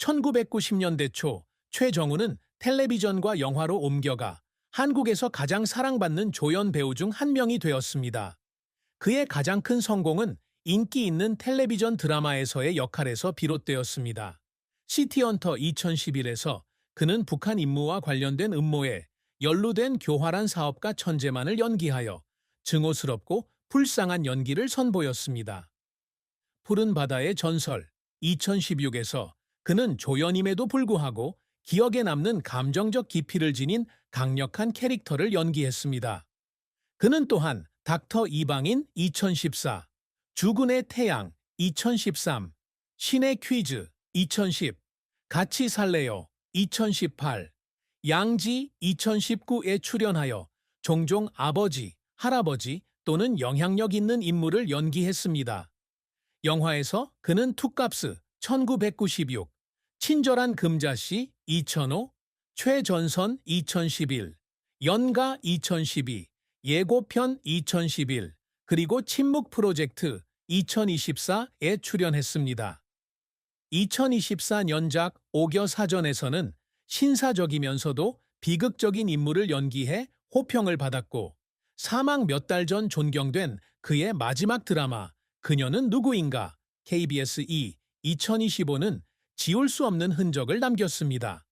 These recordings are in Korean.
1990년대 초 최정우는 텔레비전과 영화로 옮겨가 한국에서 가장 사랑받는 조연 배우 중 한 명이 되었습니다. 그의 가장 큰 성공은 인기 있는 텔레비전 드라마에서의 역할에서 비롯되었습니다. 시티헌터 2011에서 그는 북한 임무와 관련된 음모에 연루된 교활한 사업가 천재만을 연기하여 증오스럽고 불쌍한 연기를 선보였습니다. 푸른 바다의 전설 2016에서 그는 조연임에도 불구하고 기억에 남는 감정적 깊이를 지닌 강력한 캐릭터를 연기했습니다. 그는 또한 닥터 이방인 2014, 주군의 태양 2013, 신의 퀴즈 2010, 같이 살래요 2018, 양지 2019에 출연하여 종종 아버지, 할아버지 또는 영향력 있는 인물을 연기했습니다. 영화에서 그는 투캅스 1996, 친절한 금자씨 2005, 최전선 2011, 연가 2012, 예고편 2011, 그리고 침묵 프로젝트 2024에 출연했습니다. 2024년작 오겨 사전에서는 신사적이면서도 비극적인 인물을 연기해 호평을 받았고 사망 몇 달 전 존경된 그의 마지막 드라마 그녀는 누구인가 KBS 2 2025는 지울 수 없는 흔적을 남겼습니다.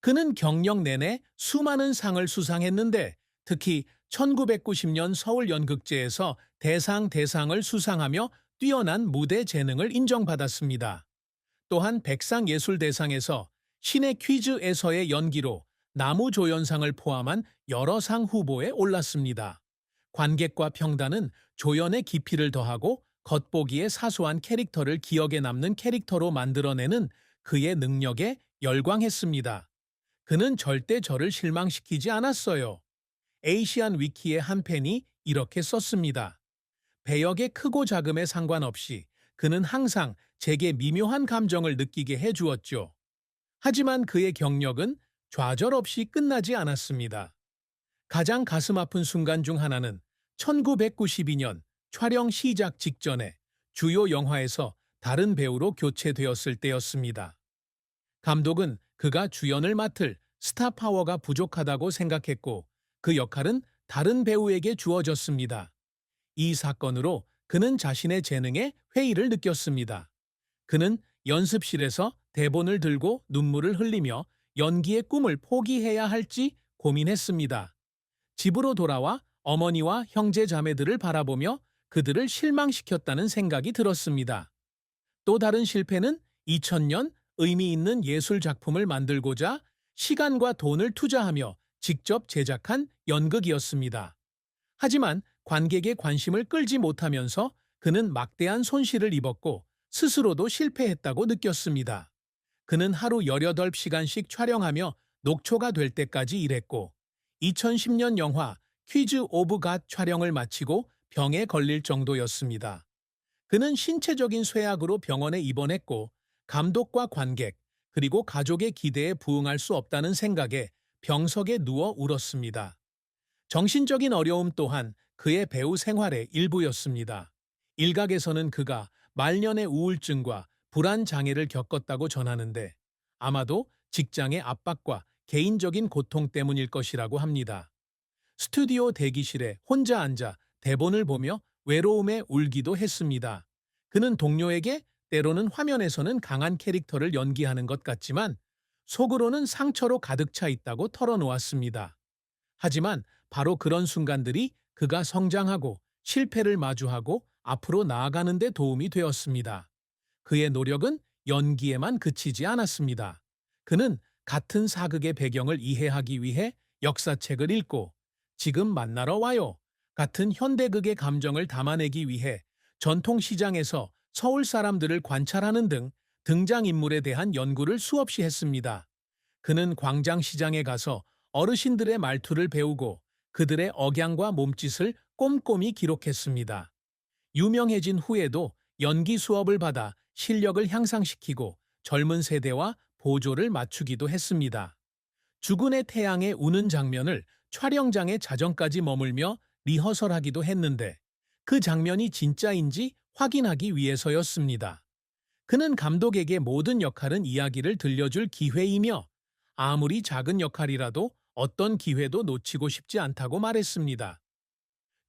그는 경력 내내 수많은 상을 수상했는데 특히 1990년 서울 연극제에서 대상 대상을 수상하며 뛰어난 무대 재능을 인정받았습니다. 또한 백상예술대상에서 신의 퀴즈에서의 연기로 나무조연상을 포함한 여러 상 후보에 올랐습니다. 관객과 평단은 조연의 깊이를 더하고 겉보기에 사소한 캐릭터를 기억에 남는 캐릭터로 만들어내는 그의 능력에 열광했습니다. 그는 절대 저를 실망시키지 않았어요. 에이시안 위키의 한 팬이 이렇게 썼습니다. 배역의 크고 작음에 상관없이 그는 항상 제게 미묘한 감정을 느끼게 해주었죠. 하지만 그의 경력은 좌절 없이 끝나지 않았습니다. 가장 가슴 아픈 순간 중 하나는 1992년 촬영 시작 직전에 주요 영화에서 다른 배우로 교체되었을 때였습니다. 감독은 그가 주연을 맡을 스타 파워가 부족하다고 생각했고 그 역할은 다른 배우에게 주어졌습니다. 이 사건으로 그는 자신의 재능에 회의를 느꼈습니다. 그는 연습실에서 대본을 들고 눈물을 흘리며 연기의 꿈을 포기해야 할지 고민했습니다. 집으로 돌아와 어머니와 형제 자매들을 바라보며 그들을 실망시켰다는 생각이 들었습니다. 또 다른 실패는 2000년 의미 있는 예술 작품을 만들고자 시간과 돈을 투자하며 직접 제작한 연극이었습니다. 하지만 관객의 관심을 끌지 못하면서 그는 막대한 손실을 입었고 스스로도 실패했다고 느꼈습니다. 그는 하루 18시간씩 촬영하며 녹초가 될 때까지 일했고 2010년 영화 퀴즈 오브 갓 촬영을 마치고 병에 걸릴 정도였습니다. 그는 신체적인 쇠약으로 병원에 입원했고 감독과 관객 그리고 가족의 기대에 부응할 수 없다는 생각에 병석에 누워 울었습니다. 정신적인 어려움 또한 그의 배우 생활의 일부였습니다. 일각에서는 그가 말년의 우울증과 불안 장애를 겪었다고 전하는데 아마도 직장의 압박과 개인적인 고통 때문일 것이라고 합니다. 스튜디오 대기실에 혼자 앉아 대본을 보며 외로움에 울기도 했습니다. 그는 동료에게 때로는 화면에서는 강한 캐릭터를 연기하는 것 같지만 속으로는 상처로 가득 차 있다고 털어놓았습니다. 하지만 바로 그런 순간들이 그가 성장하고 실패를 마주하고 앞으로 나아가는 데 도움이 되었습니다. 그의 노력은 연기에만 그치지 않았습니다. 그는 같은 사극의 배경을 이해하기 위해 역사책을 읽고 지금 만나러 와요 같은 현대극의 감정을 담아내기 위해 전통시장에서 서울 사람들을 관찰하는 등 등장인물에 대한 연구를 수없이 했습니다. 그는 광장시장에 가서 어르신들의 말투를 배우고 그들의 억양과 몸짓을 꼼꼼히 기록했습니다. 유명해진 후에도 연기 수업을 받아 실력을 향상시키고 젊은 세대와 보조를 맞추기도 했습니다. 주군의 태양에 우는 장면을 촬영장에 자정까지 머물며 리허설하기도 했는데 그 장면이 진짜인지 확인하기 위해서였습니다. 그는 감독에게 모든 역할은 이야기를 들려줄 기회이며 아무리 작은 역할이라도 어떤 기회도 놓치고 싶지 않다고 말했습니다.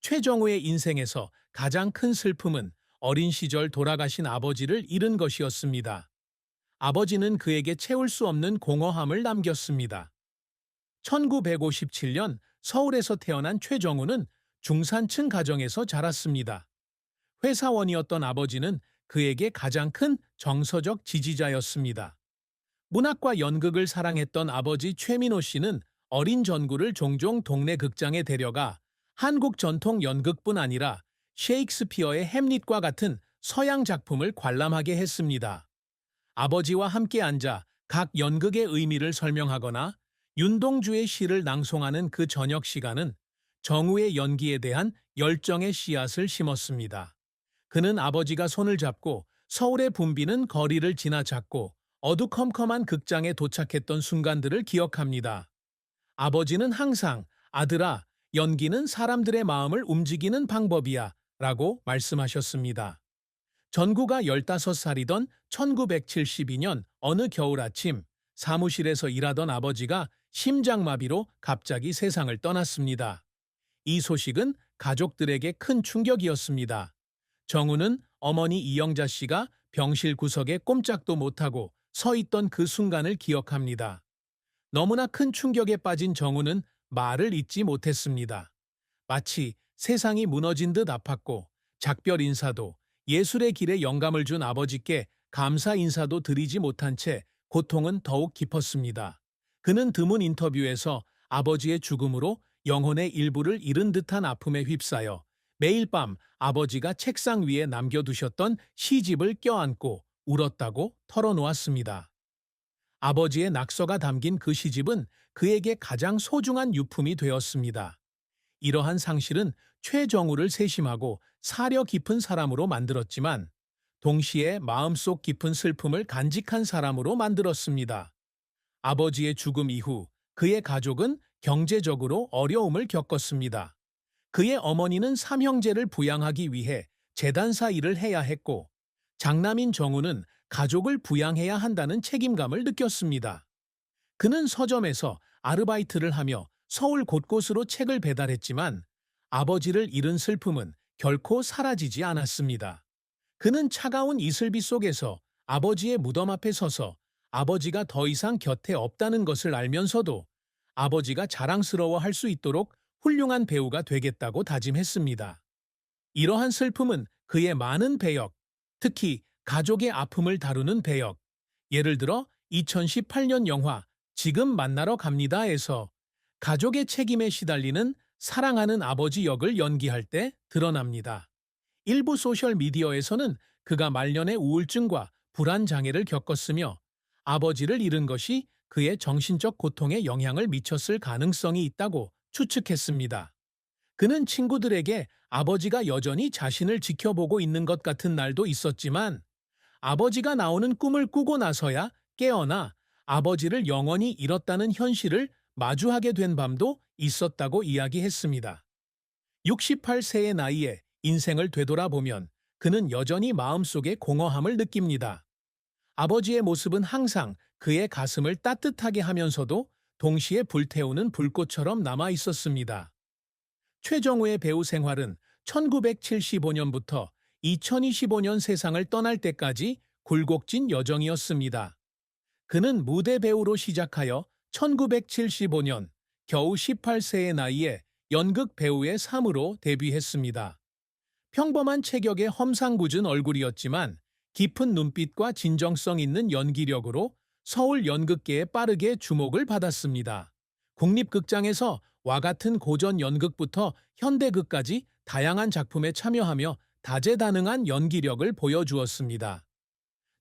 최정우의 인생에서 가장 큰 슬픔은 어린 시절 돌아가신 아버지를 잃은 것이었습니다. 아버지는 그에게 채울 수 없는 공허함을 남겼습니다. 1957년 서울에서 태어난 최정우는 중산층 가정에서 자랐습니다. 회사원이었던 아버지는 그에게 가장 큰 정서적 지지자였습니다. 문학과 연극을 사랑했던 아버지 최민호 씨는 어린 전구를 종종 동네 극장에 데려가 한국 전통 연극뿐 아니라 셰익스피어의 햄릿과 같은 서양 작품을 관람하게 했습니다. 아버지와 함께 앉아 각 연극의 의미를 설명하거나 윤동주의 시를 낭송하는 그 저녁 시간은 정우의 연기에 대한 열정의 씨앗을 심었습니다. 그는 아버지가 손을 잡고 서울의 붐비는 거리를 지나 찾고 어두컴컴한 극장에 도착했던 순간들을 기억합니다. 아버지는 항상 아들아, 연기는 사람들의 마음을 움직이는 방법이야 라고 말씀하셨습니다. 전구가 15살이던 1972년 어느 겨울 아침 사무실에서 일하던 아버지가 심장마비로 갑자기 세상을 떠났습니다. 이 소식은 가족들에게 큰 충격이었습니다. 정우는 어머니 이영자 씨가 병실 구석에 꼼짝도 못하고 서 있던 그 순간을 기억합니다. 너무나 큰 충격에 빠진 정우는 말을 잇지 못했습니다. 마치 세상이 무너진 듯 아팠고 작별 인사도 예술의 길에 영감을 준 아버지께 감사 인사도 드리지 못한 채 고통은 더욱 깊었습니다. 그는 드문 인터뷰에서 아버지의 죽음으로 영혼의 일부를 잃은 듯한 아픔에 휩싸여 매일 밤 아버지가 책상 위에 남겨두셨던 시집을 껴안고 울었다고 털어놓았습니다. 아버지의 낙서가 담긴 그 시집은 그에게 가장 소중한 유품이 되었습니다. 이러한 상실은 최정우를 세심하고 사려 깊은 사람으로 만들었지만 동시에 마음속 깊은 슬픔을 간직한 사람으로 만들었습니다. 아버지의 죽음 이후 그의 가족은 경제적으로 어려움을 겪었습니다. 그의 어머니는 삼형제를 부양하기 위해 재단사 일을 해야 했고 장남인 정우는 가족을 부양해야 한다는 책임감을 느꼈습니다. 그는 서점에서 아르바이트를 하며 서울 곳곳으로 책을 배달했지만 아버지를 잃은 슬픔은 결코 사라지지 않았습니다. 그는 차가운 이슬비 속에서 아버지의 무덤 앞에 서서 아버지가 더 이상 곁에 없다는 것을 알면서도 아버지가 자랑스러워 할 수 있도록 훌륭한 배우가 되겠다고 다짐했습니다. 이러한 슬픔은 그의 많은 배역, 특히 가족의 아픔을 다루는 배역, 예를 들어 2018년 영화 지금 만나러 갑니다에서 가족의 책임에 시달리는 사랑하는 아버지 역을 연기할 때 드러납니다. 일부 소셜미디어에서는 그가 말년의 우울증과 불안 장애를 겪었으며 아버지를 잃은 것이 그의 정신적 고통에 영향을 미쳤을 가능성이 있다고 추측했습니다. 그는 친구들에게 아버지가 여전히 자신을 지켜보고 있는 것 같은 날도 있었지만 아버지가 나오는 꿈을 꾸고 나서야 깨어나 아버지를 영원히 잃었다는 현실을 마주하게 된 밤도 있었다고 이야기했습니다. 68세의 나이에 인생을 되돌아보면 그는 여전히 마음속에 공허함을 느낍니다. 아버지의 모습은 항상 그의 가슴을 따뜻하게 하면서도 동시에 불태우는 불꽃처럼 남아 있었습니다. 최정우의 배우 생활은 1975년부터 2025년 세상을 떠날 때까지 굴곡진 여정이었습니다. 그는 무대 배우로 시작하여 1975년 겨우 18세의 나이에 연극 배우의 삶으로 데뷔했습니다. 평범한 체격의 험상궂은 얼굴이었지만 깊은 눈빛과 진정성 있는 연기력으로 서울 연극계에 빠르게 주목을 받았습니다. 국립극장에서 와 같은 고전 연극부터 현대극까지 다양한 작품에 참여하며 다재다능한 연기력을 보여주었습니다.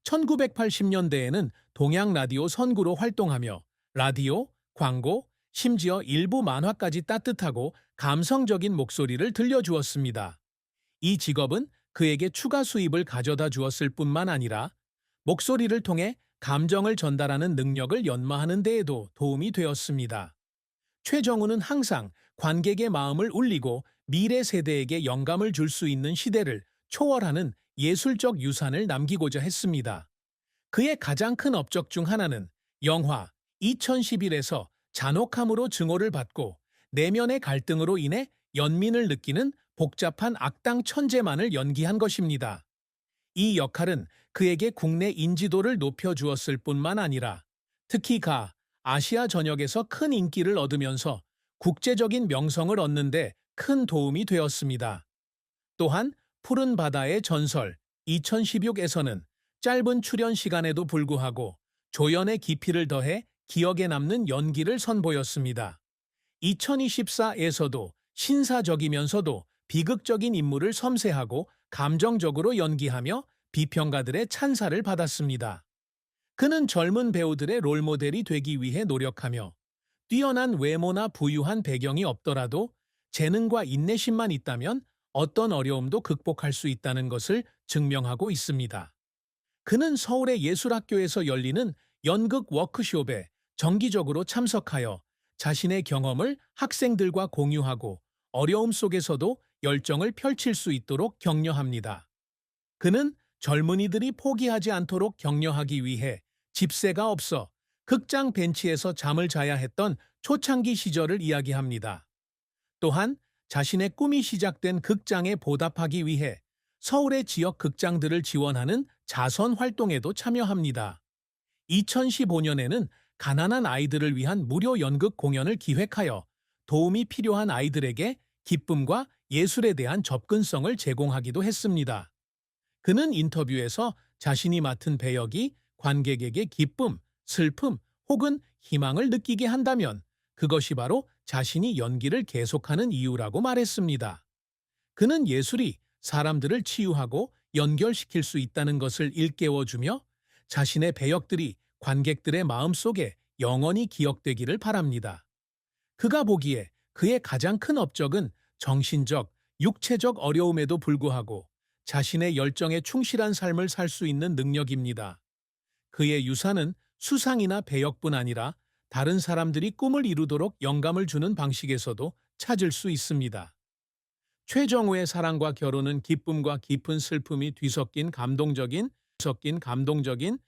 1980년대에는 동양 라디오 선구로 활동하며 라디오, 광고, 심지어 일부 만화까지 따뜻하고 감성적인 목소리를 들려주었습니다. 이 직업은 그에게 추가 수입을 가져다 주었을 뿐만 아니라 목소리를 통해 감정을 전달하는 능력을 연마하는 데에도 도움이 되었습니다. 최정우는 항상 관객의 마음을 울리고 미래 세대에게 영감을 줄 수 있는 시대를 초월하는 예술적 유산을 남기고자 했습니다. 그의 가장 큰 업적 중 하나는 영화 2011에서 잔혹함으로 증오를 받고 내면의 갈등으로 인해 연민을 느끼는 복잡한 악당 천재만을 연기한 것입니다. 이 역할은 그에게 국내 인지도를 높여주었을 뿐만 아니라 특히 가 아시아 전역에서 큰 인기를 얻으면서 국제적인 명성을 얻는 데 큰 도움이 되었습니다. 또한 푸른 바다의 전설 2016에서는 짧은 출연 시간에도 불구하고 조연의 깊이를 더해 기억에 남는 연기를 선보였습니다. 2024에서도 신사적이면서도 비극적인 인물을 섬세하고 감정적으로 연기하며 비평가들의 찬사를 받았습니다. 그는 젊은 배우들의 롤모델이 되기 위해 노력하며 뛰어난 외모나 부유한 배경이 없더라도 재능과 인내심만 있다면 어떤 어려움도 극복할 수 있다는 것을 증명하고 있습니다. 그는 서울의 예술학교에서 열리는 연극 워크숍에 정기적으로 참석하여 자신의 경험을 학생들과 공유하고 어려움 속에서도 열정을 펼칠 수 있도록 격려합니다. 그는 젊은이들이 포기하지 않도록 격려하기 위해 집세가 없어 극장 벤치에서 잠을 자야 했던 초창기 시절을 이야기합니다. 또한 자신의 꿈이 시작된 극장에 보답하기 위해 서울의 지역 극장들을 지원하는 자선 활동에도 참여합니다. 2015년에는 가난한 아이들을 위한 무료 연극 공연을 기획하여 도움이 필요한 아이들에게 기쁨과 예술에 대한 접근성을 제공하기도 했습니다. 그는 인터뷰에서 자신이 맡은 배역이 관객에게 기쁨, 슬픔 혹은 희망을 느끼게 한다면 그것이 바로 자신이 연기를 계속하는 이유라고 말했습니다. 그는 예술이 사람들을 치유하고 연결시킬 수 있다는 것을 일깨워주며 자신의 배역들이 관객들의 마음속에 영원히 기억되기를 바랍니다. 그가 보기에 그의 가장 큰 업적은 정신적, 육체적 어려움에도 불구하고 자신의 열정에 충실한 삶을 살 수 있는 능력입니다. 그의 유산은 수상이나 배역뿐 아니라 다른 사람들이 꿈을 이루도록 영감을 주는 방식에서도 찾을 수 있습니다. 최정우의 사랑과 결혼은 기쁨과 깊은 슬픔이 뒤섞인 감동적인 섞인 감동적인